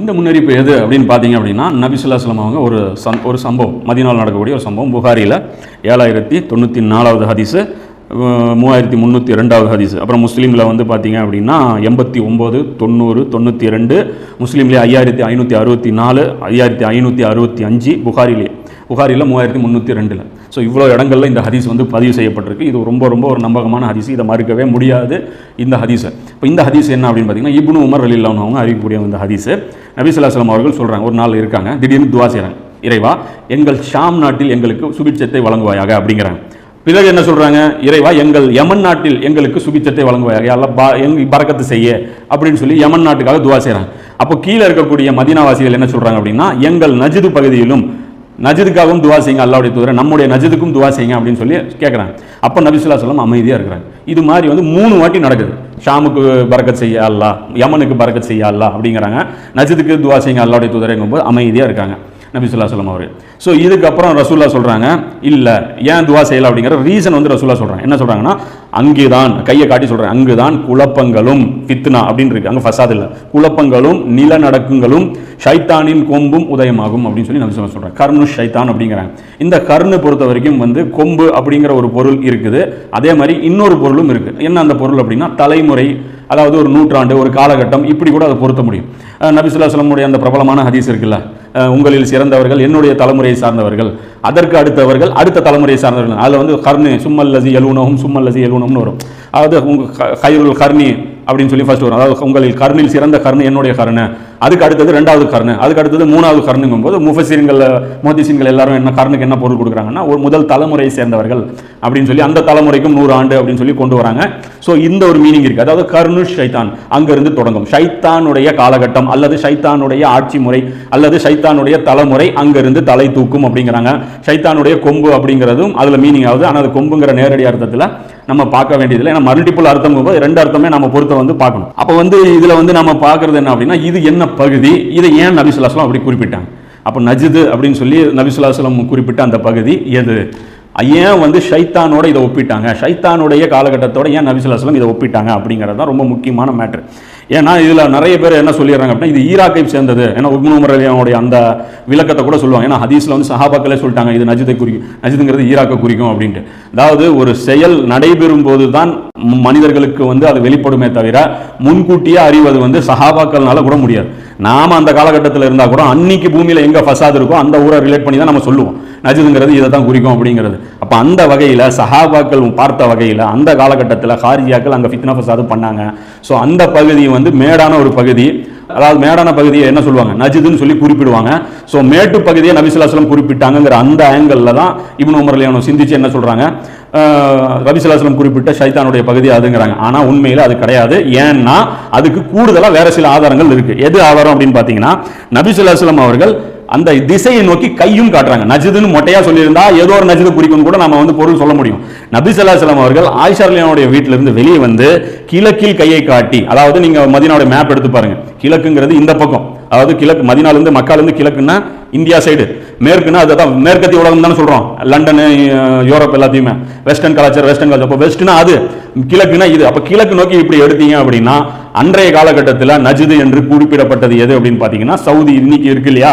இந்த முன்னறிப்பு எது அப்படின்னு பார்த்தீங்க அப்படின்னா நபிசுல்லாஸ்லாம் அவங்க ஒரு சம் ஒரு சம்பவம். மதினால் நடக்கக்கூடிய ஒரு சம்பவம். புகாரியில் ஏழாயிரத்தி தொண்ணூற்றி நாலாவது ஹதீஸு மூவாயிரத்தி முந்நூற்றி ரெண்டாவது ஹதீஸ். அப்புறம் முஸ்லீமில் வந்து பார்த்தீங்க அப்படின்னா எண்பத்தி ஒம்பது தொண்ணூறு தொண்ணூற்றி ரெண்டு முஸ்லீம்லேயே ஐயாயிரத்தி ஐநூற்றி அறுபத்தி நாலு ஐயாயிரத்தி ஐநூற்றி அறுபத்தி அஞ்சு புகாரிலே. புகாரில் மூவாயிரத்தி முந்நூற்றி ரெண்டில் ஸோ இவ்வளோ இடங்கள்ல இந்த ஹதீஸ் வந்து பதிவு செய்யப்பட்டிருக்கு. இது ரொம்ப ரொம்ப ஒரு நம்பகமான ஹதீஸ். இதை மறுக்கவே முடியாது இந்த ஹதீஸை. இப்போ இந்த ஹதீஸ் என்ன அப்படின்னு பார்த்தீங்கன்னா இப்னு உமர் அலில்லான்னு அவங்க அறிவிக்கக்கூடிய இந்த ஹதீஸு. நபிசுல்லாஸ்லாம் அவர்கள் சொல்கிறாங்க ஒரு நாள் இருக்காங்க திடீர்னு துவா செய்கிறாங்க இறைவா எங்கள் ஷாம் நாட்டில் எங்களுக்கு சுபிட்சத்தை வழங்குவாயாக அப்படிங்கிறாங்க. பிறகு என்ன சொல்கிறாங்க இறைவா எங்கள் யமன் நாட்டில் எங்களுக்கு சுபிச்சத்தை வழங்குவாயாக அல்ல பா எங்கள் பறக்கத்து செய்ய அப்படின்னு சொல்லி யமன் நாட்டுக்காக துவா செய்கிறாங்க அப்போ கீழே இருக்கக்கூடிய மதினாவாசிகள் என்ன சொல்கிறாங்க அப்படின்னா எங்கள் நஜிது பகுதியிலும் நஜிதுக்காகவும் துவா செய்யுங்க அல்லாவுடைய தூதரை. நம்முடைய நஜிதுக்கும் துவா செய்யுங்க அப்படின்னு சொல்லி கேட்குறாங்க அப்போ நபிசுல்லா சொல்லம் அமைதியாக இருக்கிறாங்க இது மாதிரி வந்து மூணு வாட்டி நடக்குது. ஷாமுக்கு பறக்கத் செய்ய அல்லா யமனுக்கு பறக்கத் செய்ய அல்லா அப்படிங்கிறாங்க. நஜிதுக்கு துவா செய்யுங்க அல்லாவுடைய தூதரைங்கும்போது அமைதியாக இருக்காங்க. நபி சொல்லா சொல்லம் அவர் ஸோ இதுக்கப்புறம் ரசூல்லா சொல்கிறாங்க இல்லை ஏன் துவா செய்யலாம் அப்படிங்கிற ரீசன் வந்து ரசூல்லா சொல்கிறாங்க என்ன சொல்கிறாங்கன்னா அங்கே தான் கையை காட்டி சொல்கிறேன் அங்கு தான் குழப்பங்களும் ஃபித்னா அப்படின்னு இருக்கு. அங்கே ஃபசாத் இல்லை. குழப்பங்களும் நிலநடக்கங்களும் ஷைத்தானின் கொம்பும் உதயமாகும் அப்படின்னு சொல்லி நபி சொல்லா சொல்கிறாங்க ஷைத்தான் அப்படிங்கிறாங்க. இந்த கர்ணு பொறுத்த வரைக்கும் வந்து கொம்பு அப்படிங்கிற ஒரு பொருள் இருக்குது. அதே மாதிரி இன்னொரு பொருளும் இருக்குது என்ன அந்த பொருள் அப்படின்னா தலைமுறை அதாவது ஒரு நூற்றாண்டு ஒரு காலகட்டம் இப்படி கூட அதை பொருத்த முடியும். நபிசுல்லா சொல்லமுடைய அந்த பிரபலமான ஹதீஸ் இருக்குல்ல உங்களில் சிறந்தவர்கள் என்னுடைய தலைமுறையை சார்ந்தவர்கள். அதற்கு அடுத்தவர்கள் அடுத்த தலைமுறையை சார்ந்தவர்கள். அதில் வந்து கர்ணு சும்மல்லசி எலுனவும் சும்மல்லசி எலுனம்னு வரும். அதாவது உங்கள் ஹைருல் கர்ணி அப்படின்னு சொல்லி ஃபர்ஸ்ட் வரும். அதாவது உங்களில் கர்ணில் சிறந்த கர்ணு என்னுடைய கர்ணு அதுக்கு அடுத்தது ரெண்டாவது கர்ணு. அதுக்கு அடுத்தது மூணாவது கர்ணுங்கும் போது முஃபசீன்கள் முஹதிசின்கள் எல்லாரும் என்ன கர்ணுக்கு என்ன பொருள் கொடுக்குறாங்கன்னா ஒரு முதல் தலைமுறையை சேர்ந்தவர்கள் அப்படின்னு சொல்லி அந்த தலைமுறைக்கும் நூறு ஆண்டு அப்படின்னு சொல்லி கொண்டு வராங்க. ஸோ இந்த ஒரு மீனிங் இருக்குது அதாவது கர்னு ஷைத்தான் அங்கிருந்து தொடங்கும். ஷைத்தானுடைய காலகட்டம் அல்லது ஷைத்தானுடைய ஆட்சி முறை அல்லது ஷைத்தானுடைய தலைமுறை அங்கிருந்து தலை தூக்கும் அப்படிங்கிறாங்க. ஷைத்தானுடைய கொம்பு அப்படிங்கிறதும் அதில் மீனிங் ஆகுது. ஆனால் அது கொம்புங்கிற நேரடி அர்த்தத்தில் நம்ம பார்க்க வேண்டியதில்லை. ஏன்னா மல்டிபிள் அர்த்தம் போது ரெண்டு அர்த்தமே நம்ம பொறுத்த வந்து பார்க்கணும். அப்போ வந்து இதில் வந்து நம்ம பார்க்கறது என்ன அப்படின்னா இது என்ன பகுதி? இதை ஏன் நபிசுல்லாஸ்லாம் அப்படி குறிப்பிட்டாங்க? அப்போ நஜிது அப்படின்னு சொல்லி நபிசுல்லாஸ்லம் குறிப்பிட்ட அந்த பகுதி எது? ஏன் வந்து ஷைத்தானோட இதை ஒப்பிட்டாங்க? ஷைத்தானுடைய காலகட்டத்தோட ஏன் நபிசுல்லாஸ்லம் இதை ஒப்பிட்டாங்க அப்படிங்கிறது தான் ரொம்ப முக்கியமான மேட்ரு ஏன்னா இதில் நிறைய பேர் என்ன சொல்லிடுறாங்க அப்படின்னா இது ஈராக்கை சேர்ந்தது. ஏன்னா உக்னூமர் அலியாவுடைய அந்த விளக்கத்தை கூட சொல்லுவாங்க. ஏன்னா ஹதீஸில் வந்து சஹாபாக்களே சொல்லிட்டாங்க இது நஜிதை குறிக்கும் நஜிதுங்கிறது ஈராக்கை குறிக்கும் அப்படின்ட்டு. அதாவது ஒரு செயல் நடைபெறும் போது தான் மனிதர்களுக்கு வந்து அது வெளிப்படுமே தவிர முன்கூட்டியே அறிவது வந்து சஹாபாக்கள்னால கூட முடியாது. நாம் அந்த காலகட்டத்தில் இருந்தால் கூட அன்னைக்கு பூமியில் எங்கே ஃபசாத் இருக்கோ அந்த ஊரை ரிலேட் பண்ணி தான் நம்ம சொல்லுவோம். நஜிதுங்கிறது இதை தான் குறிக்கும் அப்படிங்கிறது. அப்போ அந்த வகையில் சஹாபாக்கள் பார்த்த வகையில் அந்த காலகட்டத்தில் ஹாரியாக்கள் அங்கே ஃபித்னா ஃபசாது பண்ணாங்க. ஸோ அந்த பகுதி வந்து மேடான ஒரு பகுதி. அதாவது மேடான பகுதியை என்ன சொல்லுவாங்க? நஜிதுன்னு சொல்லி குறிப்பிடுவாங்க. ஸோ மேட்டு பகுதியை நபிசுல்லாஸ்லம் குறிப்பிட்டாங்கிற அந்த ஆங்கிளில் தான் இப்னு உமர் சிந்திச்சு என்ன சொல்கிறாங்க ரபிசுல்லாஸ்லம் குறிப்பிட்ட சைத்தானுடைய பகுதி அதுங்கிறாங்க. ஆனால் உண்மையில் அது கிடையாது. ஏன்னா அதுக்கு கூடுதலாக வேற சில ஆதாரங்கள் இருக்குது எது ஆதாரம் அப்படின்னு பார்த்தீங்கன்னா நபிசுல்லாஸ்லம் அவர்கள் அந்த திசையை நோக்கி கையும் காட்டுறாங்க. நஜிதுன்னு மொட்டையா சொல்லியிருந்தா ஏதோ ஒரு நஜிது குறிக்கும் கூட நம்ம வந்து பொருள் சொல்ல முடியும். நபி ஸல்லல்லாஹு அவர்கள் ஆயிஷார்லியானுடைய வீட்டிலிருந்து வெளியே வந்து கிழக்கில் கையை காட்டி அதாவது நீங்க மதினாவுடைய மேப் எடுத்து பாருங்க. கிழக்குங்கிறது இந்த பக்கம். அதாவது கிழக்கு மதினாலேருந்து மக்காலேருந்து கிழக்குன்னா இந்தியா சைடு மேற்குன்னா அதுதான் மேற்கத்திய உலகம் தானே சொல்றோம். லண்டன் யூரோப் எல்லாத்தையுமே. வெஸ்டர்ன் கலாச்சாரம் வெஸ்டர்ன் கலாச்சாரம் அப்போ வெஸ்ட்னா அது. கிழக்குனா இது. அப்போ கிழக்கு நோக்கி இப்படி எடுத்தீங்க அப்படின்னா அன்றைய காலகட்டத்தில் நஜிது என்று குறிப்பிடப்பட்டது எது அப்படின்னு பார்த்தீங்கன்னா சவுதி இன்னைக்கு இருக்கு இல்லையா?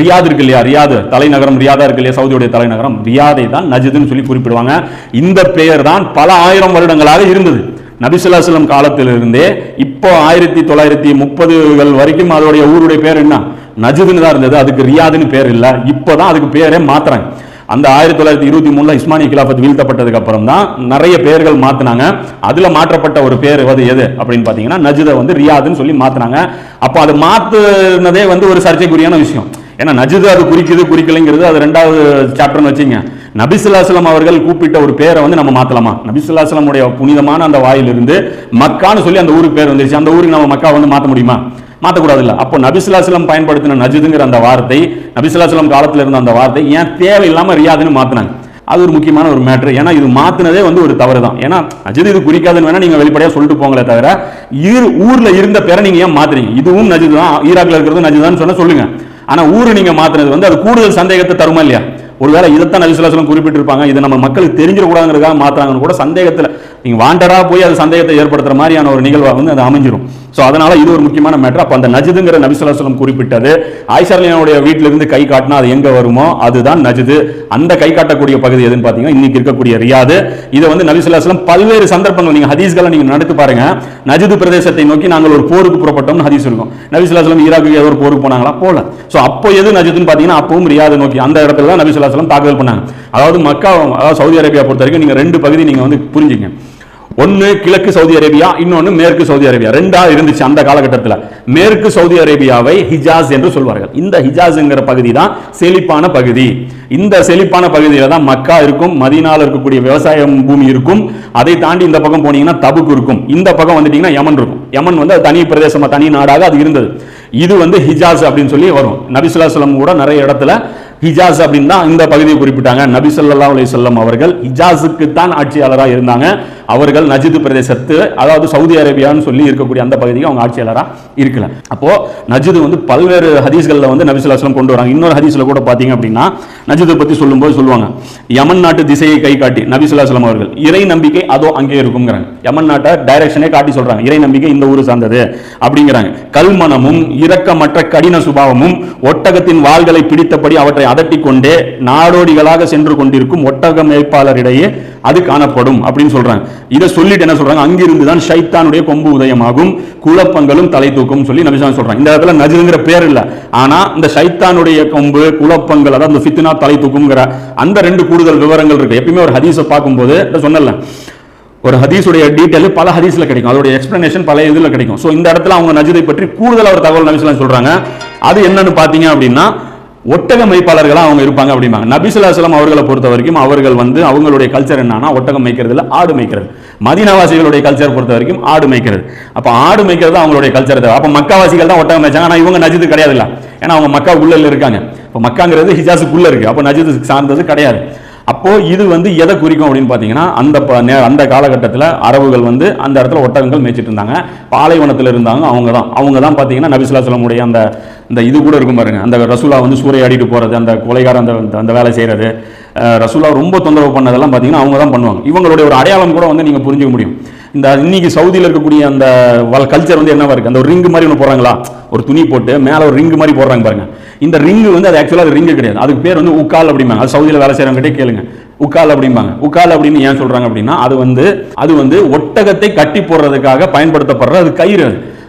ரியாத் இருக்கு இல்லையா? ரியாது. தலைநகரம் ரியாதா இருக்கு இல்லையா? சவுதியுடைய தலைநகரம். ரியாதை தான் நஜதுன்னு சொல்லி குறிப்பிடுவாங்க. இந்த பெயர் தான் பல ஆயிரம் வருடங்களாக இருந்தது. நபிசுல்லாஸ்லம் காலத்திலிருந்தே இப்போ ஆயிரத்தி தொள்ளாயிரத்தி முப்பதுகள் வரைக்கும் அதோடைய ஊருடைய பேர் என்ன? நஜதுன்னு தான் இருந்தது. அதுக்கு ரியாதுன்னு பேர் இல்லை. இப்போதான் அதுக்கு பேரே மாத்துறாங்க. அந்த ஆயிரத்தி தொள்ளாயிரத்தி இருபத்தி மூணுல இஸ்மானிய கிலாஃபத் வீழ்த்தப்பட்டதுக்கு அப்புறம் தான் நிறைய பெயர்கள் மாத்தினாங்க. அதுல மாற்றப்பட்ட ஒரு பேர் வந்து எது அப்படின்னு பாத்தீங்கன்னா நஜிதை வந்து ரியாதுன்னு சொல்லி மாத்தினாங்க. அப்போ அது மாத்துனதே வந்து ஒரு சர்ச்சைக்குரியான விஷயம். ஏன்னா நஜிது அது குறிக்குது குறிக்கலைங்கிறது அது ரெண்டாவது சாப்டர்னு வச்சுங்க. நபிசுல்லாஸ்லம் அவர்கள் கூப்பிட்ட ஒரு பேரை வந்து நம்ம மாத்தலாமா? நபிசுல்லாஸ்லம் உடைய புனிதமான அந்த வாயிலிருந்து மக்கான்னு சொல்லி அந்த ஊருக்கு பேர் வந்துருச்சு. அந்த ஊருக்கு நம்ம மக்கா வந்து மாத்த முடியுமா? மாற்றக்கூடாது இல்லை அப்போ நபிசுலாசலம் பயன்படுத்தின நஜிதுங்கிற அந்த வார்த்தை நபிசுலாசலம் காலத்தில் இருந்த அந்த வார்த்தை ஏன் தேவையில்லாமல் ரியாதுன்னு மாற்றினாங்க அது ஒரு முக்கியமான ஒரு மேட்ரு ஏன்னா இது மாற்றினதே வந்து ஒரு தவறு தான் ஏன்னா நஜித் இது குறிக்காதுன்னு வேணா நீங்கள் வெளிப்படையாக சொல்லிட்டு போங்களே தவிர இரு ஊரில் இருந்த பேரை நீங்கள் ஏன் மாற்றுறீங்க இதுவும் நஜித் தான் ஈராக்கில் இருக்கிறது நஜித் தான் சொன்னா சொல்லுங்க. ஆனால் ஊரு நீங்கள் மாற்றினது வந்து அது கூடுதல் சந்தேகத்தை தருமா இல்லையா? ஒருவேளை இதைத்தான் நபிசுலாசலம் குறிப்பிட்டிருப்பாங்க. இது நம்ம மக்களுக்கு தெரிஞ்சிடக்கூடாதுங்கிறதுக்காக மாத்துறாங்கன்னு கூட சந்தேகத்தில் நீங்கள் வாண்டராக போய் அது சந்தேகத்தை ஏற்படுத்துகிற மாதிரியான ஒரு நிகழ்வாக வந்து அது அமைஞ்சிரும். ஸோ அதனால இது ஒரு முக்கியமான மேட்ரு அப்போ அந்த நஜிதுங்கிற நபிசுல்லாஸ்லம் குறிப்பிட்டது. ஆயிஷாலியனுடைய வீட்டிலிருந்து கை காட்டினா அது எங்கே வருமோ அதுதான் நஜிது. அந்த கை காட்டக்கூடிய பகுதி எதுன்னு பார்த்தீங்கன்னா இன்னைக்கு இருக்கக்கூடிய ரியாது. இதை வந்து நபிசுல்லாஸ்லம் பல்வேறு சந்தர்ப்பங்கள் நீங்கள் ஹதீஸ்களை நீங்கள் நடத்து பாருங்க. நஜிது பிரதேசத்தை நோக்கி நாங்கள் ஒரு போருக்கு புறப்பட்டோம்னு ஹதீஸ் இருக்கும். நபிசுல்லாஸ்லம் ஈராக்கு ஏதோ ஒரு போருக்கு போனாங்களா? போல. ஸோ அப்போ எது நஜிதுன்னு பார்த்தீங்கன்னா அப்பவும் ரியாது நோக்கி அந்த இடத்துல தான் நபிசுல்லாஸ்லம் தாக்குதல் பண்ணாங்க. அதாவது மக்கா அதாவது சவுதி அரேபியா பொறுத்த வரைக்கும் நீங்கள் ரெண்டு பகுதி நீங்கள் வந்து புரிஞ்சுங்க ஒன்று கிழக்கு சவுதி அரேபியா இன்னொன்று மேற்கு சவுதி அரேபியா. ரெண்டா இருந்துச்சு அந்த காலகட்டத்தில். மேற்கு சவுதி அரேபியாவை ஹிஜாஸ் என்று சொல்வார்கள். இந்த ஹிஜாஸ்ங்கிற பகுதி தான் செழிப்பான பகுதி. இந்த செழிப்பான பகுதியில் தான் மக்கா இருக்கும் மதீனால இருக்கக்கூடிய விவசாயம் பூமி இருக்கும். அதை தாண்டி இந்த பக்கம் போனீங்கன்னா தபுக்கு இருக்கும். இந்த பக்கம் வந்துட்டீங்கன்னா யமன் இருக்கும். யமன் வந்து அது தனி பிரதேசமாக தனி நாடாக அது இருந்தது. இது வந்து ஹிஜாஸ் அப்படின்னு சொல்லி வரும். நபிசுல்லாஸ்லம் கூட நிறைய இடத்துல ஹிஜாஸ் அப்படின்னு தான் இந்த பகுதியை குறிப்பிட்டாங்க. நபி சொல்லா அலி சொல்லம் அவர்கள் ஹிஜாஸுக்கு தான் ஆட்சியாளராக இருந்தாங்க. அவர்கள் நஜிது பிரதேசத்து அதாவது சவுதி அரேபியான்னு சொல்லி இருக்கக்கூடிய அந்த பகுதிக்கு அவங்க ஆட்சியாளராக இருக்கல. அப்போ நஜிது வந்து பல்வேறு ஹதீஸ்களில் வந்து நபி கொண்டு வராங்க. இன்னொரு ஹதீஸில் கூட பார்த்தீங்க அப்படின்னா நஜிதை பற்றி சொல்லும்போது சொல்லுவாங்க யமன் நாட்டு திசையை கை காட்டி நபி அவர்கள். இறை நம்பிக்கை அதோ அங்கே இருக்குங்கிறாங்க யமன் நாட்டை டைரக்ஷனே காட்டி சொல்றாங்க. இறை நம்பிக்கை இந்த ஊர் சார்ந்தது. அப்படிங்கிறாங்க. கல்மனமும் இரக்கமற்ற கடின சுபாவமும் ஒட்டகத்தின் வாள்களை பிடித்தபடி அவற்றை அதட்டிக் கொண்டே நாடோடிகளாக சென்று கொண்டிருக்கும் ஒட்டக மேய்ப்பாளரிடையே அது காணப்படும் அப்படின்னு சொல்றாங்க. இதை சொல்லிட்டு என்ன சொல்றாங்க? அங்கிருந்து தான் ஷைத்தானுடைய கொம்பு உதயமாகும். குழப்பங்களும் தலை தூக்கும் சொல்லி நபிசான் சொல்றாங்க. இந்த இடத்துல நஜிதுங்கிற பேர் இல்ல. ஆனா இந்த ஷைத்தானுடைய கொம்பு குழப்பங்கள் அதாவது இந்த ஃபித்னா தலை தூக்குங்கிற அந்த ரெண்டு கூடுதல் விவரங்கள் இருக்கு. எப்பயுமே ஒரு ஹதீஸை பார்க்கும்போது சொன்னல ஒரு ஹதீஸுடைய டீட்டெயில் பல ஹதீஸில் கிடைக்கும். அதோடைய எக்ஸ்பிளனேஷன் பல இதில் கிடைக்கும். ஸோ இந்த இடத்துல அவங்க நஜிதை பற்றி கூடுதல் ஒரு தகவல் நபிசுலாம் சொல்கிறாங்க அது என்னன்னு பார்த்தீங்க அப்படின்னா ஒட்டக மேய்ப்பாளர்களா அவங்க இருப்பாங்க அப்படிம்பாங்க. நபிசுல்லாஸ்லாம் அவர்களை பொறுத்த வரைக்கும் அவர்கள் வந்து அவங்களுடைய கல்ச்சர் என்னன்னா ஒட்டகம் மேய்க்கிறது இல்லை ஆடு மேய்க்கிறது. மதினாவாசிகளுடைய கல்ச்சர் பொறுத்த வரைக்கும் ஆடு மேய்க்கிறது. அப்போ ஆடு மேய்க்கிறது அவங்களுடைய கல்ச்சர் அப்போ மக்காவாசிகள் தான் ஒட்டகம் மேய்ச்சாங்க. ஆனால் இவங்க நஜிது கிடையாது இல்லை ஏன்னா அவங்க மக்கா உள்ளில் இருக்காங்க. இப்போ மக்காங்கிறது ஹிஜாஸுக்குள்ளே இருக்குது அப்போ நஜிது சார்ந்தது கிடையாது. அப்போ இது வந்து எதை குறிக்கும் அப்படின்னு பார்த்தீங்கன்னா அந்த ப- நே- அந்த காலகட்டத்தில் அரபுகள் வந்து அந்த இடத்துல ஒட்டகங்கள் மேய்ச்சிட்டு இருந்தாங்க. பாலைவனத்தில் இருந்தாங்க அவங்க தான் அவங்க தான் பார்த்தீங்கன்னா நபிசுல்லாஸ்லமுடைய அந்த இந்த இது கூட இருக்கும் பாருங்க. அந்த ரசூலா வந்து சூறையாடிட்டு போகிறது அந்த கொலைகார அந்த அந்த வேலை செய்கிறது ரசூலா ரொம்ப தொந்தரவு பண்ணதெல்லாம் பார்த்தீங்கன்னா அவங்க தான் பண்ணுவாங்க. இவங்களுடைய ஒரு அடையாளம் கூட வந்து நீங்கள் புரிஞ்சுக்க முடியும். இந்த இன்னைக்கு சவுதியில் இருக்கக்கூடிய அந்த வல் கல்ச்சர் வந்து என்னவா இருக்குது அந்த ஒரு ரிங்கு மாதிரி ஒன்று போடுறாங்களா? ஒரு துணி போட்டு மேலே ஒரு ரிங்கு மாதிரி போடுறாங்க பாருங்க. இந்த ரிங்கு வந்து அது ஆக்சுவலாக அது ரிங்கு கிடையாது. அதுக்கு பேர் வந்து உக்கால் அப்படிம்பாங்க. அது சவுதியில் வேலை செய்கிறவங்ககிட்டே கேளுங்க. உக்கால் அப்படிம்பாங்க. உக்கால் அப்படின்னு ஏன் சொல்கிறாங்க அப்படின்னா அது வந்து அது வந்து ஒட்டகத்தை கட்டி போடுறதுக்காக பயன்படுத்தப்படுற அது கயிறு.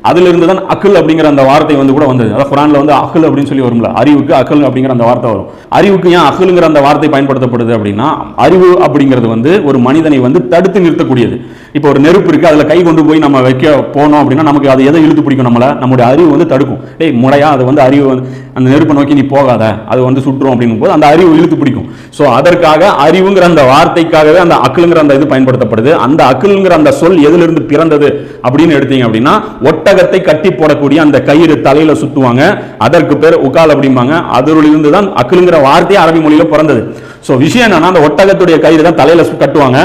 அதுல இருந்து தான் அக்கல் அப்படிங்கிற அந்த வார்த்தை வந்து கூட வந்தது. அதாவது குரான்ல வந்து அகல் அப்படின்னு சொல்லி வரும்ல. அறிவுக்கு அக்குல் அப்படிங்கிற அந்த வார்த்தை வரும். அறிவுக்கு ஏன் அகலுங்கிற அந்த வார்த்தை பயன்படுத்தப்படுது அப்படின்னா அறிவு அப்படிங்கிறது வந்து ஒரு மனிதனை வந்து தடுத்து நிறுத்தக்கூடியது. இப்போ ஒரு நெருப்பு இருக்குது அதில் கை கொண்டு போய் நம்ம வைக்க போனோம் அப்படின்னா நமக்கு அது எதை இழுத்து பிடிக்கும்? நம்மள நம்முடைய அறிவு வந்து தடுக்கும். டேய் முறையா அது வந்து அறிவு வந்து அந்த நெருப்பை நோக்கி நீ போகாத அது வந்து சுற்றும் அப்படிங்கும் போது அந்த அறிவு இழுத்து பிடிக்கும். ஸோ அதற்காக அறிவுங்கிற அந்த வார்த்தைக்காகவே அந்த அக்குலுங்கிற அந்த இது பயன்படுத்தப்படுது. அந்த அக்குலுங்கிற அந்த சொல் எதிலிருந்து பிறந்தது அப்படின்னு எடுத்தீங்க அப்படின்னா ஒட்டகத்தை கட்டி போடக்கூடிய அந்த கயிறு தலையில சுத்துவாங்க. அதற்கு பேர் உக்கால் அப்படிம்பாங்க. அதிலிருந்து தான் அக்குலுங்கிற வார்த்தையே அரபி மொழியில பிறந்தது. ஸோ விஷயம் என்னன்னா அந்த ஒட்டகத்துடைய கயிறு தான் தலையில கட்டுவாங்க.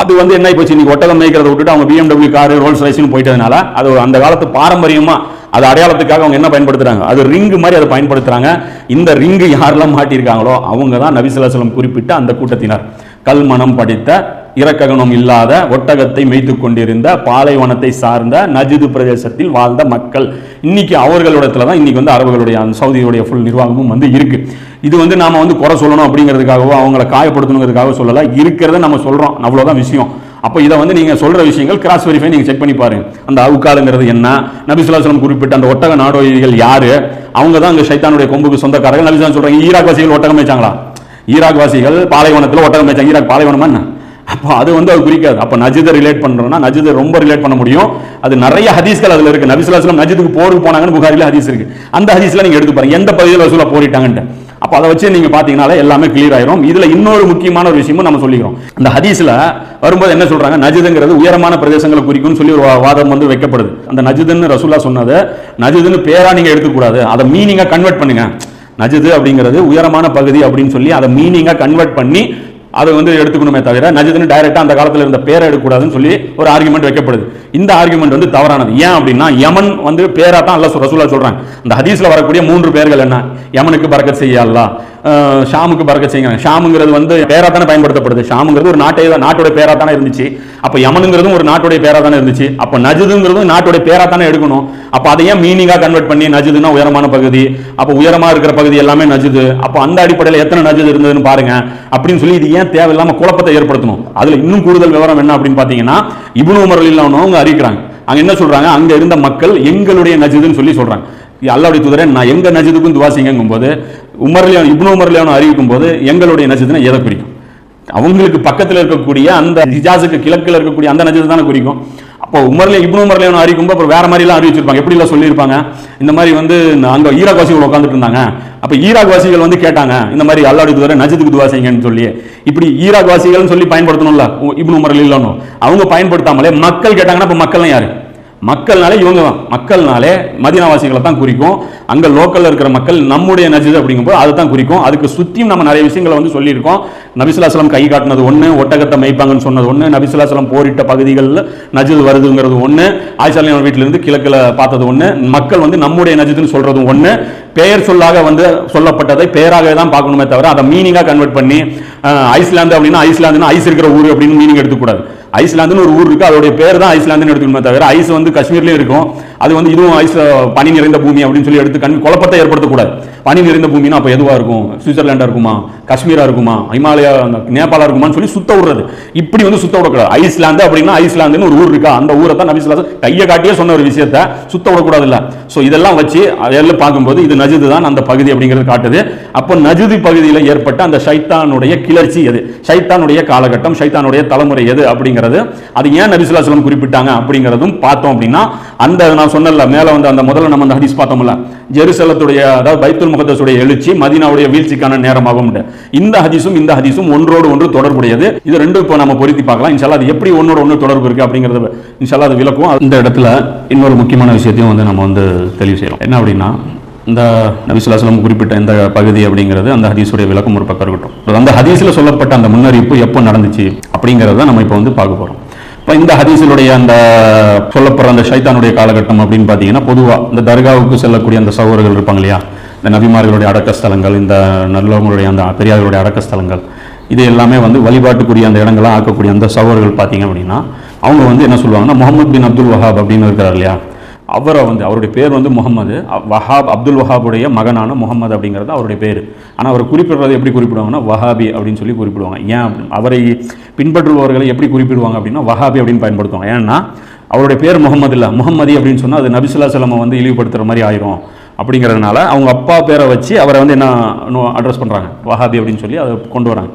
அது வந்து என்ன போச்சு இன்னைக்கு ஒட்டகம் மேய்க்கிறத விட்டுட்டு அவங்க பிஎம்டபிள்யூ கார் ரோல்ஸ் ரைஸ்னு போயிட்டதுனால அது அந்த காலத்து பாரம்பரியமா அது அடையாளத்துக்காக அவங்க என்ன பயன்படுத்துறாங்க? அது ரிங்கு மாதிரி அதை பயன்படுத்துறாங்க. இந்த ரிங்கு யாரெல்லாம் மாட்டியிருக்காங்களோ அவங்க தான் நபிசுல்லாசலம் குறிப்பிட்ட அந்த கூட்டத்தினர். கல்மணம் படித்த இறக்ககணம் இல்லாத ஒட்டகத்தை மேய்த்து கொண்டிருந்த பாலைவனத்தை சார்ந்த நஜிது பிரதேசத்தில் வாழ்ந்த மக்கள். இன்னைக்கு அவர்களிடத்துல தான் இன்னைக்கு வந்து அரபுகளுடைய அந்த சவுதியுடைய ஃபுல் நிர்வாகமும் வந்து இருக்குது இது வந்து நாம வந்து குறை சொல்லணும் அப்படிங்கிறதுக்காகவோ அவங்கள காயப்படுத்தணுங்கிறதுக்காக சொல்லல. இருக்கிறத நம்ம சொல்றோம். அவ்வளவுதான் விஷயம். அப்போ இதை வந்து நீங்கள் சொல்கிற விஷயங்கள் கிராஸ் வெரிஃபை நீங்கள் செக் பண்ணி பாருங்க. அந்த அவுக்காலுங்கிறது என்ன? நபிசுல்லாஸ்லம் குறிப்பிட்ட அந்த ஒட்டக நாடோதிகள் யார்? அவங்க தான் அங்கே சைத்தானுடைய கொம்புக்கு சொந்தக்காரர்கள் நபிசுலாம் சொல்கிறாங்க ஈராக் வாசிகள் ஒட்டகம் வச்சாங்களா ஈராக் வாசிகள் பாலைவனத்தில் ஒட்டகம் வச்சாங்க ஈராக் பாலைவனமா என்ன? அப்போ அது வந்து அது குறிக்காது. அப்போ நஜிதை ரிலேட் பண்ணுறோம்னா நஜிதை ரொம்ப ரிலேட் பண்ண முடியும். அது நிறைய ஹதீஸ்கள் அதில் இருக்குது நபிசுல்லாஸ்லம் நஜிதுக்கு போருக்கு போனாங்கன்னு புகாரில ஹதீஸ் இருக்குது அந்த ஹதீஸ்ல நீங்கள் எடுத்து பாருங்க. எந்த பகுதியில் ரசூலா போரிட்டாங்கன்ட்டு. அப்போ அதை வச்சு நீங்க பாத்தீங்கனாலே எல்லாமே கிளியர் ஆயிரும். இதுல இன்னொரு முக்கியமான ஒரு விஷயமும் நம்ம சொல்லிக்கிறோம். அந்த ஹதீஸ்ல வரும்போது என்ன சொல்றாங்க? நஜிதுங்கிறது உயரமான பிரதேசங்களை குறிக்கும்னு சொல்லி ஒரு வாதம் வந்து வைக்கப்படுது. அந்த நஜிதுன்னு ரசூலா சொன்னது நஜிதுன்னு பேரா நீங்க எடுத்துக்கூடாது அதை மீனிங்கா கன்வெர்ட் பண்ணுங்க. நஜது அப்படிங்கிறது உயரமான பகுதி அப்படின்னு சொல்லி அதை மீனிங்கா கன்வெர்ட் பண்ணி அதை வந்து எடுத்துக்கணுமே தவிர நஜத்துன்னு டைரெக்டாக அந்த காலத்தில் இருந்த பேரை எடுக்கக்கூடாதுன்னு சொல்லி ஒரு ஆர்குமெண்ட் வைக்கப்படுது. இந்த ஆர்குமெண்ட் வந்து தவறானது. ஏன் அப்படின்னா யமன் வந்து பேரா தான் அல்ல ரசூலா சொல்கிறாங்க இந்த ஹதீஸில் வரக்கூடிய மூன்று பேர்கள் என்ன? யமனுக்கு பறக்கத் செய்ய அல்லாஹ். ஷாமுக்கு பறக்க செய்யுங்க. ஷாமுங்கிறது வந்து பேரா தானே பயன்படுத்தப்படுது. ஷாமுங்கிறது ஒரு நாட்டை நாட்டுடைய பேரா தானே இருந்துச்சு. அப்போ யமனுங்கிறதும் ஒரு நாட்டுடைய பேரா தானே இருந்துச்சு. அப்போ நஜுதுங்கிறதும் நாட்டுடைய பேரா தானே எடுக்கணும். அப்போ அதை ஏன் மீனிங்காக கன்வெர்ட் பண்ணி நஜுதுன்னா உயரமான பகுதி? அப்போ உயரமாக இருக்கிற பகுதி எல்லாமே நஜுது. அப்போ அந்த அடிப்படையில் எத்தனை நஜுது இருந்ததுன்னு பாருங்க. அப்படின்னு சொல்லி இது ஏன் தேவையில்லாமல் குழப்பத்தை ஏற்படுத்தணும். அதில் இன்னும் கூடுதல் விவரம் என்ன அப்படின்னு பார்த்தீங்கன்னா இப்னு முறையில் இல்லாம அவங்க அறிவிக்கிறாங்க. அங்கே என்ன சொல்கிறாங்க அங்கே இருந்த மக்கள் எங்களுடைய நஜுதுன்னு சொல்லி சொல்கிறாங்க அல்லாவுடைய தூதரே நான் எங்க நஜிதுக்கும் துவா செய்யுங்கும் போது உமர்லியான் இப்னு உமர்லியான் அறிவிக்கும் போது எங்களுடைய நட்சத்திரம் எதை குறிக்கும்? அவங்களுக்கு பக்கத்தில் இருக்கக்கூடிய அந்த ஹிஜாஸுக்கு கிழக்கில் இருக்கக்கூடிய அந்த நட்சத்திரம் தானே குறிக்கும். அப்போ உமர்ல இப்னு உமர்லியான் அறிவிக்கும் போது அப்புறம் வேற மாதிரிலாம் அறிவிச்சிருப்பாங்க. எப்படி எல்லாம் சொல்லியிருப்பாங்க? இந்த மாதிரி வந்து அங்கே ஈராக் வாசிகள் உட்காந்துட்டு இருந்தாங்க. அப்போ ஈராக் வாசிகள் வந்து கேட்டாங்க இந்த மாதிரி அல்லாடி துவரை நஜிதுக்கு துவாசிங்கன்னு சொல்லி. இப்படி ஈராக் வாசிகள்னு சொல்லி பயன்படுத்தணும்ல? இப்னு உமர்லியானோ அவங்க பயன்படுத்தாமலே மக்கள் கேட்டாங்கன்னா இப்போ மக்கள்லாம் யாரு? மக்கள்னாலே இவங்க தான். மக்கள்னாலே மதினாவாசிகளை தான் குறிக்கும். அங்கே லோக்கலில் இருக்கிற மக்கள் நம்முடைய நஜிது அப்படிங்கும்போது அதை தான் குறிக்கும். அதுக்கு சுற்றியும் நம்ம நிறைய விஷயங்களை வந்து சொல்லியிருக்கோம். நபிசுலாசலம் கை காட்டினது ஒன்று ஒட்டகத்தை மைப்பாங்கன்னு சொன்னது ஒன்று நபிசுலாசலம் போரிட்ட பகுதிகளில் நஜிது வருதுங்கிறது ஒன்று ஆயிஷாலியான வீட்டில கிழக்கில் கிழக்குல பார்த்தது ஒன்று மக்கள் வந்து நம்முடைய நஜித்னு சொல்கிறதும் ஒன்று பெயர் சொல்லாக வந்து சொல்லப்பட்டதை பெயராகவே தான் பார்க்கணுமே தவிர அதை மீனிங்காக கன்வெர்ட் பண்ணி ஐஸ்லாந்து அப்படின்னா ஐஸ்லாந்துன்னு ஐஸ் இருக்கிற ஊர் அப்படின்னு மீனிங் எடுத்துக்கூடாது ஐஸ்லாந்துன்னு ஒரு ஊர் இருக்கு. அதோடைய பேர் தான் ஐஸ்லாந்துன்னு எடுத்துக்கணுமே தவிர ஐஸ் வந்து காஷ்மீர்லேயும் இருக்கும். அது வந்து இதுவும் ஐஸ் பனி நிறைந்த பூமி அப்படின்னு சொல்லி எடுத்து கண் குழப்பத்தை ஏற்படுத்தக்கூடாது. பனி நிறைந்த பூமினா அப்போ எதுவாக இருக்கும்? சுவிட்சர்லாண்டாக இருக்குமா? காஷ்மீராக இருக்குமா? ஹிமாலயா நேபாளா இருக்குமான்னு சொல்லி சுத்த விடுறது. இப்படி வந்து சுத்த விடக்கூடாது. ஐஸ்லாந்து அப்படின்னா ஐஸ்லாந்துன்னு ஒரு ஊர் இருக்கா? அந்த ஊரை தான் நபிசுல்லாஸ் கையை காட்டியே சொன்ன ஒரு விஷயத்த சுத்த விடக்கூடாது இல்லை ஸோ இதெல்லாம் வச்சு அதெல்லாம் பார்க்கும்போது இது நஜுது தான் அந்த பகுதி அப்படிங்கிறது காட்டுது. அப்போ நஜுது பகுதியில் ஏற்பட்ட அந்த ஷைத்தானுடைய கிளர்ச்சி எது? ஷைத்தானுடைய காலகட்டம் ஷைத்தானுடைய தலைமுறை எது அப்படிங்கிறது அது ஏன் நபிசுல்லாஸ்லம் குறிப்பிட்டாங்க அப்படிங்கிறதும் பார்த்தோம் அப்படின்னா அந்த நான் சொன்னல மேல வந்து அந்த முதல்ல நம்ம அந்த ஹதீஸ் பார்த்தோம்ல. ஜெருசலத்துடைய அதாவது பைத்துல் முகத்தசுடைய எழுச்சி மதினாவுடைய வீழ்ச்சிக்கான நேரமாகும் இந்த ஹதீஸும் இந்த ஹதீஸும் ஒன்றோடு ஒன்று தொடர்புடையது. இது ரெண்டும் இப்போ நம்ம பொருத்தி பார்க்கலாம். இன்ஷால்லா அது எப்படி ஒன்னோட ஒன்று தொடர்பு இருக்கு அப்படிங்கிறத இன்ஷால்லா அது விளக்கும் இந்த இடத்துல இன்னொரு முக்கியமான விஷயத்தையும் வந்து நம்ம வந்து தெளிவு செய்யலாம். என்ன அப்படின்னா இந்த நபிசுல்லாஸ்லம் குறிப்பிட்ட இந்த பகுதி அப்படிங்கிறது அந்த ஹதீஸுடைய விளக்கம் ஒரு பக்கம் இருக்கட்டும். அந்த ஹதீஸில் சொல்லப்பட்ட அந்த முன்னறிவிப்பு எப்போ நடந்துச்சு அப்படிங்கிறத நம்ம இப்போ வந்து பார்க்க போகிறோம் இப்போ இந்த ஹதீஸிலுடைய அந்த சொல்லப்படுற அந்த ஷைத்தானுடைய காலகட்டம் அப்படின்னு பார்த்தீங்கன்னா பொதுவாக இந்த தர்காவுக்கு செல்லக்கூடிய அந்த சகோதரர்கள் இருப்பாங்க இல்லையா? இந்த நபிமார்களுடைய அடக்க ஸ்தலங்கள் இந்த நல்லவங்களுடைய அந்த பெரியார்களுடைய அடக்க ஸ்தலங்கள் இது எல்லாமே வந்து வழிபாட்டுக்குரிய அந்த இடங்களாக ஆக்கக்கூடிய அந்த சகோதரர்கள் பார்த்தீங்க அப்படின்னா அவங்க வந்து என்ன சொல்லுவாங்கன்னா முகமது பின் அப்துல் வஹாப் அப்படின்னு இருக்கிறார் இல்லையா? அவரை வந்து அவருடைய பேர் வந்து முகமது வஹாப் அப்துல் வஹாபுடைய மகனான முகமது அப்படிங்கிறது அவருடைய பேர். ஆனால் அவர் குறிப்பிடுறது எப்படி குறிப்பிடுவாங்கன்னா வஹாபி அப்படின்னு சொல்லி குறிப்பிடுவாங்க. ஏன் அவரை பின்பற்றுபவர்களை எப்படி குறிப்பிடுவாங்க அப்படின்னா வஹாபி அப்படின்னு பயன்படுத்துவாங்க. ஏன்னா அவருடைய பேர் முகமது இல்லை. முகமதி அப்படின்னு சொன்னால் அது நபிசுல்லா செல்லமை வந்து இழிவுபடுத்துகிற மாதிரி ஆயிரும் அப்படிங்கிறதுனால அவங்க அப்பா பேரை வச்சு அவரை வந்து என்ன அட்ரஸ் பண்ணுறாங்க வஹாபி அப்படின்னு சொல்லி அதை கொண்டு வராங்க.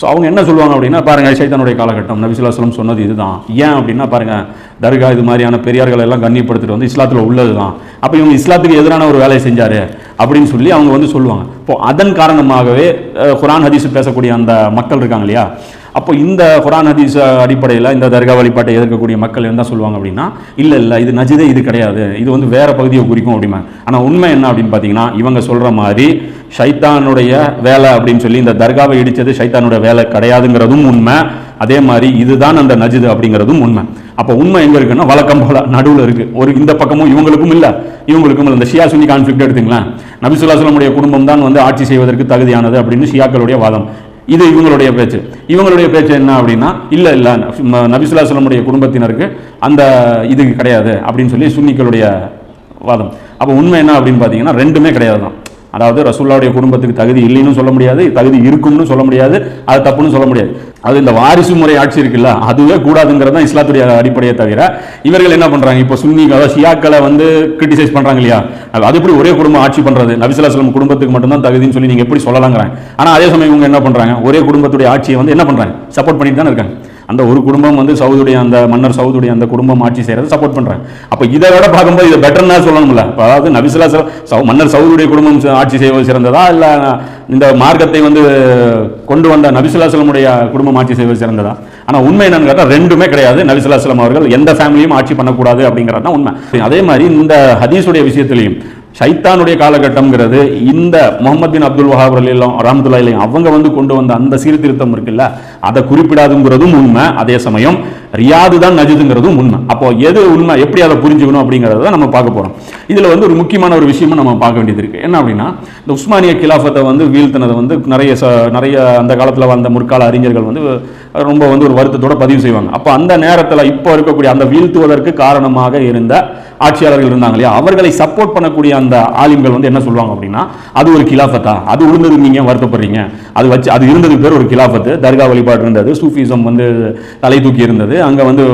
ஸோ அவங்க என்ன சொல்லுவாங்க அப்படின்னா பாருங்க சைத்தானுடைய காலகட்டம். நபிசுல்லாஸ்லம் சொன்னது இதுதான். ஏன் அப்படின்னா பாருங்க தர்கா இது மாதிரியான பெரியார்கள் எல்லாம் கண்ணியப்படுத்திட்டு வந்து இஸ்லாத்தில் உள்ளது தான் அப்போ இவங்க இஸ்லாத்துக்கு எதிரான ஒரு வேலையை செஞ்சார் அப்படின்னு சொல்லி அவங்க வந்து சொல்லுவாங்க. இப்போ அதன் காரணமாகவே குரான் ஹதீஸ் பேசக்கூடிய அந்த மக்கள் இருக்காங்க இல்லையா? அப்போ இந்த குரான் ஹதீஸ் அடிப்படையில் இந்த தர்கா வழிபாட்டை எதிர்க்கக்கூடிய மக்கள் என்ன சொல்லுவாங்க அப்படின்னா இல்லை இல்லை இது நஜிதே இது கிடையாது. இது வந்து வேற பகுதியை குறிக்கும் அப்படிமா ஆனால் உண்மை என்ன அப்படின்னு பார்த்தீங்கன்னா இவங்க சொல்கிற மாதிரி ஷைத்தானுடைய வேலை அப்படின்னு சொல்லி இந்த தர்காவை இடித்தது ஷைத்தானுடைய வேலை கிடையாதுங்கிறதும் உண்மை. அதே மாதிரி இதுதான் அந்த நஜிது அப்படிங்கிறதும் உண்மை. அப்போ உண்மை எங்கே இருக்குன்னா வழக்கம் போல நடுவில் இருக்குது ஒரு இந்த பக்கமும் இவங்களுக்கும் இல்லை. இவங்களுக்கும் இல்லை. இந்த ஷியா சுன்னி கான்ஃபிளிக்ட் எடுத்துங்களேன். நபிசுல்லாஸ்லமுடைய குடும்பம் தான் வந்து ஆட்சி செய்வதற்கு தகுதியானது அப்படின்னு ஷியாக்களுடைய வாதம். இது இவங்களுடைய பேச்சு. இவங்களுடைய பேச்சு என்ன அப்படின்னா இல்லை இல்லை நபிசுல்லாஸ்லமுடைய குடும்பத்தினருக்கு அந்த இது கிடையாது அப்படின்னு சொல்லி சுன்னிக்களுடைய வாதம். அப்போ உண்மை என்ன அப்படின்னு பார்த்தீங்கன்னா ரெண்டுமே கிடையாது தான் அதாவது ரசூல்லாவுடைய குடும்பத்துக்கு தகுதி இல்லைன்னு சொல்ல முடியாது தகுதி இருக்கும்னு சொல்ல முடியாது அது தப்புன்னு சொல்ல முடியாது. அது இந்த வாரிசு முறை ஆட்சி இருக்குல்ல அதுவே கூடாதுங்கிறது தான் இஸ்லாத்துடைய அடிப்படையை தவிர இவர்கள் என்ன பண்ணுறாங்க இப்போ சுன்னி அதாவது ஷியாக்களை வந்து கிரிட்டிசைஸ் பண்ணுறாங்க இல்லையா? அது எப்படி ஒரே குடும்பம் ஆட்சி பண்றது? நபிசுல்லாஸ்லம் குடும்பத்துக்கு மட்டும்தான் தகுதின்னு சொல்லி நீங்கள் எப்படி சொல்லலாங்கிறாங்க ஆனால் அதே சமயம் இவங்க என்ன பண்ணுறாங்க ஒரே குடும்பத்துடைய ஆட்சியை வந்து என்ன பண்ணுறாங்க சப்போர்ட் பண்ணிட்டு தான் இருக்காங்க. அந்த ஒரு குடும்பம் வந்து சவுதுடைய அந்த மன்னர் சவுதுடைய அந்த குடும்பம் ஆட்சி செய்கிறத சப்போர்ட் பண்ணுறேன் அப்போ இதை விட பார்க்கும்போது இதை பெட்டர்னா சொல்லணும்ல. அதாவது நபிசுல்லா சவு- மன்னர் சவுதுடைய குடும்பம் ஆட்சி செய்வது சிறந்ததா? இல்லை இந்த மார்க்கத்தை வந்து கொண்டு வந்த நபிசுல்லா குடும்பம் ஆட்சி செய்வது சிறந்ததா? ஆனால் உண்மை என்னன்னு கேட்டால் ரெண்டுமே கிடையாது. நபிசுல்லா செல்லம் அவர்கள் எந்த ஃபேமிலியும் ஆட்சி பண்ணக்கூடாது அப்படிங்கிறது தான் உண்மை. அதே மாதிரி இந்த ஹதீஸுடைய விஷயத்திலையும் ஷைத்தானுடைய காலகட்டம்ங்கிறது இந்த முகமது பின் அப்துல் வஹாப் அலிலாம் ரஹமத்துல்லா அவங்க வந்து கொண்டு வந்த அந்த சீர்திருத்தம் இருக்குல்ல அதை குறிப்பிடாதுங்கிறதும் உண்மை. அதே சமயம் ரியாது தான் நஜிதுங்கிறதும் உண்மை. அப்போ எது உண்மை எப்படி அதை புரிஞ்சுக்கணும் அப்படிங்கிறத நம்ம பார்க்க போகிறோம் இதில் வந்து ஒரு முக்கியமான ஒரு விஷயமும் நம்ம பார்க்க வேண்டியது இருக்குது என்ன அப்படின்னா இந்த உஸ்மானிய கிலாஃபத்தை வந்து வீழ்த்தினதை வந்து நிறைய ச- நிறைய அந்த காலத்தில் வந்த முற்கால அறிஞர்கள் வந்து ரொம்ப வந்து ஒரு வருத்தத்தோட பதிவு செய்வாங்க. அப்போ அந்த நேரத்தில் இப்போ இருக்கக்கூடிய அந்த வீழ்த்துவதற்கு காரணமாக இருந்த ஆட்சியாளர்கள் இருந்தாங்க இல்லையா? அவர்களை சப்போர்ட் பண்ணக்கூடிய அந்த ஆலிம்கள் வந்து என்ன சொல்லுவாங்க அப்படின்னா அது ஒரு கிலாஃபத்தா? அது விழுந்தது நீங்கள் வருத்தப்படுறீங்க? அது வச்சு அது இருந்ததுக்கு பேர் ஒரு கிலாஃபத்து. தர்கா வழிபாடு இருந்தது சூஃபிசம் வந்து தலை தூக்கி இருந்தது அங்கே வந்து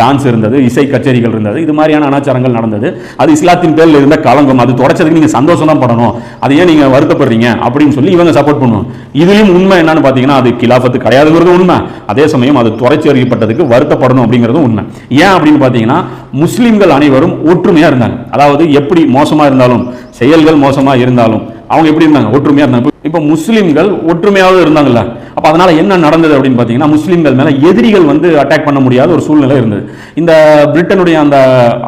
டான்ஸ் இருந்தது இசை கச்சேரிகள் இருந்தது. இது மாதிரியான அனாச்சாரங்கள் நடந்தது. அது இஸ்லாத்தின் பேரில் இருந்த களங்கம். அது தொடச்சதுக்கு நீங்கள் சந்தோஷம் தான் படணும். அது ஏன் நீங்கள் வருத்தப்படுறீங்க? அப்படின்னு சொல்லி இவங்க சப்போர்ட் பண்ணுவோம் இதுலயும் உண்மை என்னன்னு பார்த்தீங்கன்னா அது கிலாஃபத்து கிடையாதுங்கிறது உண்மை. அதே சமயம் அது துறைச்சி அறியப்பட்டதுக்கு வருத்தப்படணும் அப்படிங்கிறதும் உண்மை. ஏன் அப்படின்னு பார்த்தீங்கன்னா முஸ்லீம்கள் அனைவரும் ஒற்றுமையாக இருந்தாங்க. அதாவது எப்படி மோசமாக இருந்தாலும் செயல்கள் மோசமாக இருந்தாலும் அவங்க எப்படி இருந்தாங்க? ஒற்றுமையாக இருந்தாங்க. இப்போ முஸ்லீம்கள் ஒற்றுமையாக இருந்தாங்கல்ல. அப்போ அதனால் என்ன நடந்தது அப்படின்னு பார்த்தீங்கன்னா முஸ்லீம்கள் மேலே எதிரிகள் வந்து அட்டாக் பண்ண முடியாத ஒரு சூழ்நிலை இருந்தது. இந்த பிரிட்டனுடைய அந்த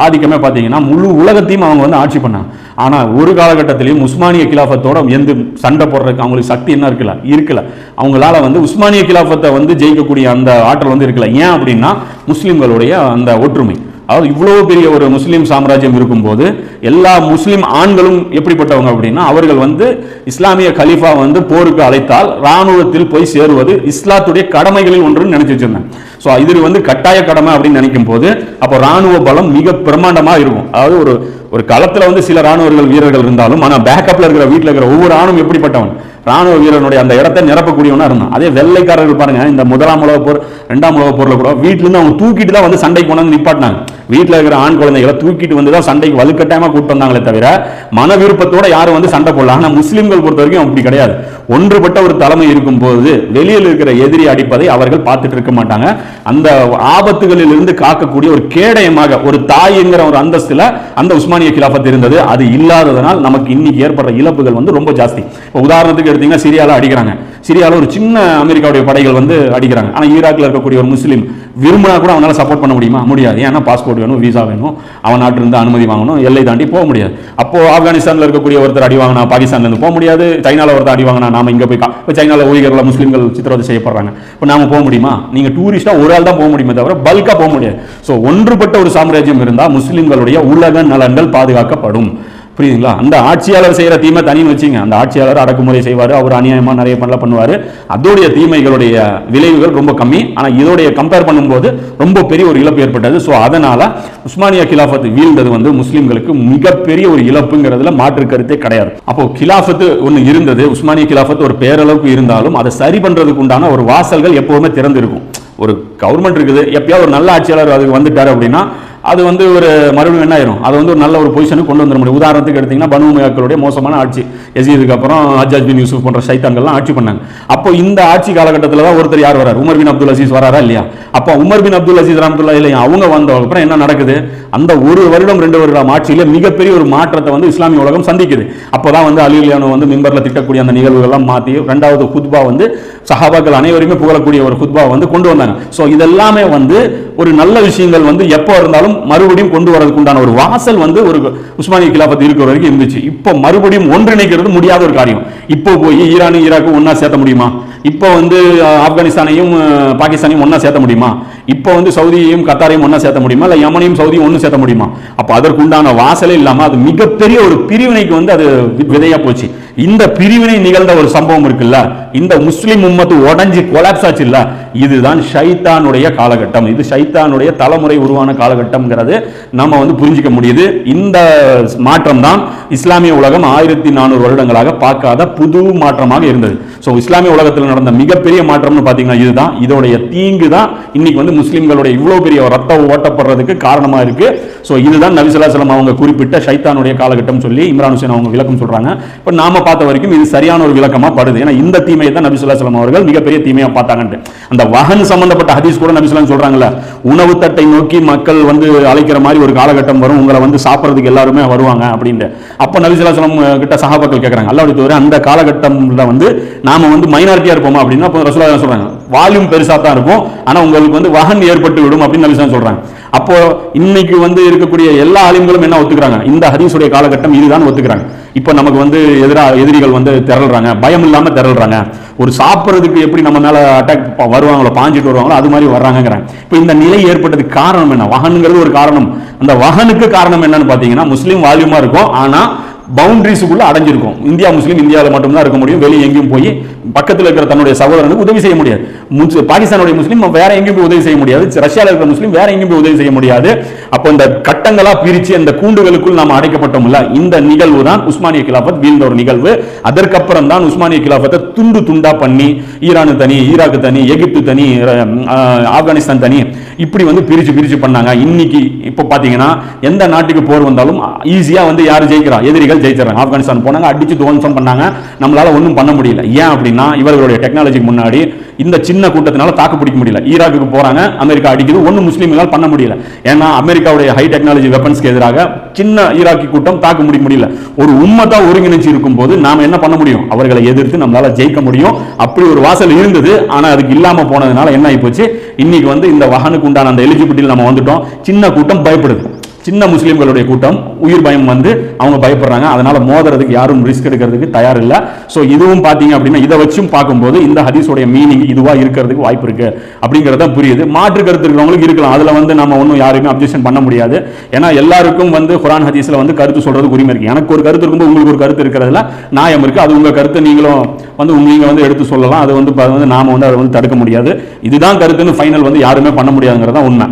ஆதிக்கமே பார்த்தீங்கன்னா முழு உலகத்தையும் அவங்க வந்து ஆட்சி பண்ணாங்க. ஆனால் ஒரு காலகட்டத்திலையும் உஸ்மானிய கிலாஃபத்தோட எந்த சண்டை போடுறதுக்கு அவங்களுக்கு சக்தி என்ன இருக்கல இருக்கல. அவங்களால வந்து உஸ்மானிய கிலாஃபத்தை வந்து ஜெயிக்கக்கூடிய அந்த ஆற்றல் வந்து இருக்கல. ஏன் அப்படின்னா முஸ்லீம்களுடைய அந்த ஒற்றுமை. அதாவது இவ்வளவு பெரிய ஒரு முஸ்லீம் சாம்ராஜ்யம் இருக்கும்போது எல்லா முஸ்லீம் ஆண்களும் எப்படிப்பட்டவங்க அப்படின்னா அவர்கள் வந்து இஸ்லாமிய கலீஃபா வந்து போருக்கு அழைத்தால் ராணுவத்தில் போய் சேருவது இஸ்லாத்துடைய கடமைகளில் ஒன்றுன்னு நினைச்சு வச்சிருந்தாங்க ஸோ இது வந்து கட்டாய கடமை அப்படின்னு நினைக்கும் போது அப்போ ராணுவ பலம் மிக பிரம்மாண்டமாக இருக்கும். அதாவது ஒரு ஒரு களத்தில் வந்து சில ராணுவர்கள் வீரர்கள் இருந்தாலும் ஆனால் பேக்கப்பில் இருக்கிற வீட்டில் இருக்கிற ஒவ்வொரு ஆணும் எப்படிப்பட்டவன்? ராணுவ வீரனுடைய அந்த இடத்தை நிரப்பக்கூடியவனா இருந்தான். அதே வெள்ளைக்காரர்கள் பாருங்க இந்த முதலாம் உலக போர் ரெண்டாம் உலக போர்ல கூட வீட்டுல இருந்து அவங்க தூக்கிட்டு தான் வந்து சண்டைக்கு போனாங்க நிப்பாட்டினாங்க. வீட்டில் இருக்கிற ஆண் குழந்தைகளை தூக்கிட்டு வந்து தான் சண்டைக்கு வலுக்கட்டாயமாக கூட்டு வந்தாங்களே தவிர மன விருப்பத்தோட யாரும் வந்து சண்டை போடல. ஆனால் முஸ்லீம்கள் பொறுத்த வரைக்கும் அப்படி கிடையாது. ஒன்றுபட்ட ஒரு தலைமை இருக்கும் போது வெளியில் இருக்கிற எதிரி அடிப்பதை அவர்கள் பார்த்துட்டு இருக்க மாட்டாங்க. அந்த ஆபத்துகளில் இருந்து காக்கக்கூடிய ஒரு கேடயமாக ஒரு தாய்ங்கிற ஒரு அந்தஸ்தில் அந்த உஸ்மானிய கிலாபத் இருந்தது. அது இல்லாததனால் நமக்கு இன்னைக்கு ஏற்படுற இழப்புகள் வந்து ரொம்ப ஜாஸ்தி. இப்போ உதாரணத்துக்கு எடுத்தீங்கன்னா சிரியாவில் அடிக்கிறாங்க. சிரியாவில் ஒரு சின்ன அமெரிக்காவுடைய படைகள் வந்து அடிக்கிறாங்க. ஆனால் ஈராக்கில் இருக்கக்கூடிய ஒரு முஸ்லீம் விரும்பினா கூட அவனால் சப்போர்ட் பண்ண முடியுமா? முடியாது. ஏன்னா பாஸ்போர்ட் வேணும் விசா வேணும். அவன் நாட்டிலிருந்து அனுமதி வாங்கணும். எல்லை தாண்டி போக முடியாது. அப்போது ஆப்கானிஸ்தானில் இருக்கக்கூடிய ஒருத்தர் அடி வாங்கினா பாகிஸ்தான்லேருந்து போக முடியாது. சைனாவில் ஒருத்தர் அடி வாங்கினா நாம இங்கே போய் கா- இப்போ சைனாவில் ஊழியர்ல முஸ்லீம்கள் சித்திரவதை செய்யப்படுறாங்க. இப்போ நாம் போக முடியுமா? நீங்கள் டூரிஸ்ட்டாக ஒரு ஆள் தான் போக முடியுமே தவிர பல்காக போக முடியாது. ஸோ ஒன்றுபட்ட ஒரு சாம்ராஜ்யம் இருந்தால் முஸ்லீம்களுடைய உலக நலன்கள் பாதுகாக்கப்படும். புரியுதுங்களா? அந்த ஆட்சியாளர் செய்கிற தீமை தனின்னு வச்சுங்க. அந்த ஆட்சியாளர் அடக்குமுறை செய்வார். அவர் அநியாயமாக நிறைய பண்ணல பண்ணுவார். அதோடைய தீமைகளுடைய விளைவுகள் ரொம்ப கம்மி. ஆனால் இதோடைய கம்பேர் பண்ணும்போது ரொம்ப பெரிய ஒரு இழப்பு ஏற்பட்டது. ஸோ அதனால் உஸ்மானியா கிலாஃபத் வீழ்ந்தது வந்து முஸ்லீம்களுக்கு மிகப்பெரிய ஒரு இழப்புங்கிறதுல மாற்று கருத்தே கிடையாது. அப்போ கிலாஃபத்து ஒன்று இருந்தது. உஸ்மானிய கிலாஃபத் ஒரு பேரளவுக்கு இருந்தாலும் அதை சரி பண்ணுறதுக்கு உண்டான ஒரு வாசல்கள் எப்போவுமே திறந்து இருக்கும் ஒரு கவர்மெண்ட் இருக்குது. எப்பயாவது ஒரு நல்ல ஆட்சியாளர் அதுக்கு வந்துட்டார் அப்படின்னா அது வந்து ஒரு மறுபடியும் என்ன ஆயிரும்? அது வந்து ஒரு நல்ல ஒரு பொசிஷனுக்கு கொண்டு வந்துட முடியும். உதாரணத்துக்கு எடுத்தீங்கன்னா பனு உமையாக்களுடைய மோசமான ஆட்சி. எசீதுக்கு அப்புறம் அஜாஜ் பின் யூசுப் போன்ற சைத்தான்கள்லாம் ஆட்சி பண்ணாங்க. அப்போ இந்த ஆட்சி காலகட்டத்தில் தான் ஒருத்தர் யார் வரார்? உமர் பின் அப்துல் அசீஸ் வராரா இல்லையா? அப்போ உமர் பின் அப்துல் அசீஸ் ரஹமத்துல்லா இல்லையா அவங்க வந்த அப்புறம் என்ன நடக்குது? அந்த ஒரு வருடம் ரெண்டு வருடம் ஆட்சியில் மிகப்பெரிய ஒரு மாற்றத்தை வந்து இஸ்லாமிய உலகம் சந்திக்குது. அப்போ தான் வந்து அலிலியானோ வந்து மெம்பரில் திட்டக்கூடிய அந்த நிகழ்வுகள்லாம் மாற்றி ரெண்டாவது குத்பா வந்து சஹாபாக்கள் அனைவருமே புகழக்கூடிய ஒரு குத்பா வந்து கொண்டு வந்தாங்க. ஸோ இதெல்லாமே வந்து ஒரு நல்ல விஷயங்கள் வந்து எப்போ இருந்தாலும் மறுபடியும் கொண்டு வரதுக்கு உண்டான ஒரு வாசல் வந்து ஒரு உஸ்மானிய கிலாபத்து இருக்கிற வரைக்கும் இருந்துச்சு. இப்போ மறுபடியும் ஒன்றிணைக்கிறது முடியாத ஒரு காரியம். இப்போ போய் ஈரானும் ஈராக்கும் ஒன்றா சேர்த்த முடியுமா? இப்போ வந்து ஆப்கானிஸ்தானையும் பாகிஸ்தானையும் ஒன்றா சேர்த்த முடியுமா? இப்போ வந்து சவுதியையும் கத்தாரையும் ஒன்றா சேர்த்த முடியுமா? இல்லை யமனையும் சவுதியும் ஒன்று சேர்த்த முடியுமா? அப்போ அதற்குண்டான வாசலே இல்லாம அது மிகப்பெரிய ஒரு பிரிவினைக்கு வந்து அது விதையா போச்சு. இந்த பிரிவினை நிகழ்ந்த ஒரு சம்பவம் இருக்குல்ல? இந்த முஸ்லிம் உம்மத்து உடஞ்சி கொலாப்ஸ் ஆச்சு இல்ல இதுதான் ஷைத்தானுடைய காலகட்டம். இது ஷைத்தானுடைய தலைமுறை உருவான காலகட்டம்ங்கிறது நம்ம வந்து புரிஞ்சிக்க முடியுது. இந்த மாற்றம் தான் இஸ்லாமிய உலகம் ஆயிரத்தி நானூறு வருடங்களாக பார்க்காத புது மாற்றமாக இருந்தது. ஸோ இஸ்லாமிய உலகத்தில் நடந்த மிகப்பெரிய மாற்றம்னு பார்த்தீங்கன்னா இதுதான். இதோடைய தீங்கு தான் இன்னைக்கு வந்து முஸ்லிம்களுடைய இவ்வளோ பெரிய ரத்தம் ஓட்டப்படுறதுக்கு காரணமா இருக்கு. ஸோ இதுதான் நபிசுல்லாசலம் அவங்க குறிப்பிட்ட ஷைத்தானுடைய காலகட்டம் சொல்லி இம்ரான் ஹுசேன் அவங்க விளக்கம் சொல்றாங்க. இப்போ நாம பார்த்த வரைக்கும் இது சரியான ஒரு விளக்கமா படுது. ஏன்னா இந்த தீமையை தான் நபிசுல்லாசலம் அவர்கள் மிகப்பெரிய தீமையா பார்த்தாங்கன்ட்டு. அந்த வகன் சம்பந்தப்பட்ட ஹதீஸ் கூட நபிசுலாம் சொல்கிறாங்கல்ல உணவு தட்டை நோக்கி மக்கள் வந்து அழைக்கிற மாதிரி ஒரு காலகட்டம் வரும். உங்களை வந்து சாப்பிட்றதுக்கு எல்லாருமே வருவாங்க அப்படின்ட்டு. அப்போ நபிசுல்லாசலம் கிட்ட சகாபாக்கள் கேட்குறாங்க அல்லாவுடைய தவிர அந்த காலகட்டம்ல வந்து நாம வந்து மைனாரிட்டியாக இருப்போமா? அப்படின்னா அப்போ ரசூலா சொல்றாங்க வால்யூம் பெருசாக தான் இருக்கும். ஆனால் உங்களுக்கு வந்து வகன் ஏற்பட்டு விடும் அப்படின்னு நபி சொல்கிறாங்க அப்போ இன்னைக்கு வந்து இருக்கக்கூடிய எல்லா ஆலிம்களும் என்ன ஒத்துக்கிறாங்க? இந்த ஹதீஸுடைய காலகட்டம் இதுதான் ஒத்துக்கிறாங்க. இப்போ நமக்கு வந்து எதிரா எதிரிகள் வந்து திரள்றாங்க. பயம் இல்லாமல் திரள்றாங்க. ஒரு சாப்பிட்றதுக்கு எப்படி நம்ம மேலே அட்டாக் வருவாங்களோ பாஞ்சிட்டு வருவாங்களோ அது மாதிரி வர்றாங்கிறாங்க இப்போ இந்த நிலை ஏற்பட்டதுக்கு காரணம் என்ன? வகனுங்கிறது ஒரு காரணம். அந்த வகனுக்கு காரணம் என்னன்னு பார்த்தீங்கன்னா முஸ்லீம் வால்யூமாக இருக்கும். ஆனால் பவுண்டரிஸுக்குள்ளே அடைஞ்சிருக்கும். இந்தியா முஸ்லீம் இந்தியாவில் மட்டும்தான் இருக்க முடியும். வெளியே எங்கேயும் போய் பக்கத்தில் இருக்கிற தன்னுடைய சகோதரனுக்கு உதவி செய்ய முடியாது. முஸ்- பாகிஸ்தானுடைய முஸ்லீம் வேற எங்கேயும் போய் உதவி செய்ய முடியாது. ரஷ்யாவில் இருக்கிற முஸ்லீம் வேற எங்கேயும் போய் உதவி செய்ய முடியாது. அப்போ இந்த கட்டங்களா பிரிச்சு அந்த கூண்டுகளுக்குள் நாம் அடைக்கப்பட்டோம்ல இந்த நிகழ்வு தான் உஸ்மானிய கிலாபத் வீழ்ந்த ஒரு நிகழ்வு. அதற்கப்புறம் தான் உஸ்மானிய கிலாபத்தை துண்டு துண்டா பண்ணி ஈரானு தனி ஈராக் தனி எகிப்து தனி ஆப்கானிஸ்தான் தனி இப்படி வந்து பிரிச்சு பிரிச்சு பண்ணாங்க. இன்னைக்கு இப்போ பாத்தீங்கன்னா எந்த நாட்டுக்கு போர் வந்தாலும் ஈஸியாக வந்து யார் ஜெயிக்கிறா? எதிரிகள் ஜெயிச்சிடறாங்க. ஆப்கானிஸ்தான் போனாங்க அடிச்சு துவம்சம் பண்ணாங்க. நம்மளால ஒன்றும் பண்ண முடியல. ஏன் அப்படி இவர்களுடைய டெக்னாலஜிக்கு முன்னாடி இந்த சின்ன கூட்டத்தினால தாக்கு பிடிக்க முடியல. ஈராக்குக்கு போறாங்க அமெரிக்கா அடிக்குது ஒன்றும் முஸ்லீம்களால் பண்ண முடியல. ஏன்னா அமெரிக்காவுடைய ஹை டெக்னாலஜி வெப்பன்ஸ்க்கு எதிராக சின்ன ஈராக்கி கூட்டம் தாக்கு முடிக்க முடியல. ஒரு உம்மத்தா ஒருங்கிணைச்சு இருக்கும் போது நாம என்ன பண்ண முடியும்? அவர்களை எதிர்த்து நம்மளால ஜெயிக்க முடியும். அப்படி ஒரு வாசல் இருந்தது ஆனா அதுக்கு இல்லாம போனதுனால என்ன ஆகி போச்சு இன்னைக்கு வந்து இந்த வகனுக்கு உண்டான அந்த எலிஜிபிலிட்டியில் நம்ம வந்துட்டோம். சின்ன கூட்டம் பயப்படுது. சின்ன முஸ்லீம்களுடைய கூட்டம் உயிர் பயம் வந்து அவங்க பயப்படுறாங்க. அதனால மோதுறதுக்கு யாரும் ரிஸ்க் எடுக்கிறதுக்கு தயார் இல்லை ஸோ இதுவும் பார்த்தீங்க அப்படின்னா இதை வச்சும் பார்க்கும்போது இந்த ஹதீஸோடைய மீனிங் இதுவாக இருக்கிறதுக்கு வாய்ப்பு இருக்கு. அப்படிங்கிறத புரியுது. மாற்று கருத்து இருக்கிறவங்களுக்கு இருக்கலாம். அதில் வந்து நம்ம ஒன்றும் யாருமே அப்ஜெக்ஷன் பண்ண முடியாது. ஏன்னா எல்லாருக்கும் வந்து குரான் ஹதீஸில் வந்து கருத்து சொல்றதுக்கு உரிமை இருக்கு. எனக்கு ஒரு கருத்து இருக்கும்போது உங்களுக்கு ஒரு கருத்து இருக்கிறதுல நியாயம் இருக்கு. அது உங்க கருத்து நீங்களும் வந்து நீங்கள் வந்து எடுத்து சொல்லலாம். அது வந்து வந்து நாம வந்து அதை வந்து தடுக்க முடியாது. இதுதான் கருத்துன்னு ஃபைனல் வந்து யாருமே பண்ண முடியாதுங்கிறது தான் உண்மை.